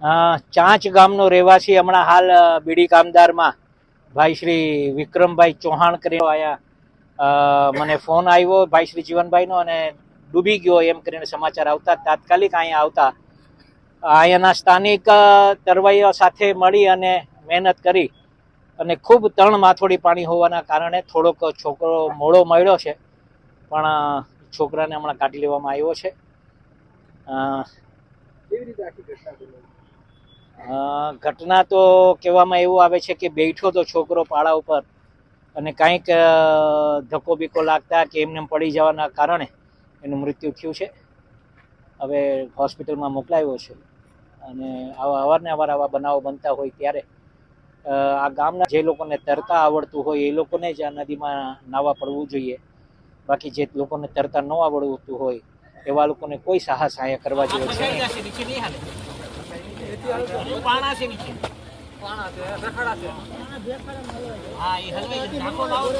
ચાંચ ગામનો રહેવાસી હમણાં હાલ બીડી કામદારમાં ભાઈ શ્રી વિક્રમભાઈ ચૌહાણ કરી આયા. મને ફોન આવ્યો ભાઈ શ્રી જીવનભાઈનો અને ડૂબી ગયો એમ કરીને સમાચાર આવતા, તાત્કાલિક અહીંયા આવતા. અહીંયાના સ્થાનિક તરવૈયા સાથે મળી અને મહેનત કરી અને ખૂબ ત્રણ માથોડી પાણી હોવાના કારણે થોડોક છોકરો મોડો મળ્યો છે. પણ છોકરાને હમણાં કાઢી લેવામાં આવ્યો છે. ઘટના તો કહેવામાં એવું આવે છે કે બેઠો તો છોકરો પાળા ઉપર અને કાંઈક ધક્કો બીકો લાગતા કે એમને પડી જવાના કારણે એનું મૃત્યુ થયું છે. હવે હોસ્પિટલમાં મોકલાવ્યો છે. અને આવા અવારને અવાર આવા બનાવો બનતા હોય ત્યારે આ ગામના જે લોકોને તરતા આવડતું હોય એ લોકોને જ આ નદીમાં નાવા પડવું જોઈએ. બાકી જે લોકોને તરતા ન આવડતું હોય એવા લોકોને કોઈ સાહસ અહીંયા કરવા જેવું. પાણા છે નીચે પાણા છે રખડા છે હા એ હલવાઈ. લાવો.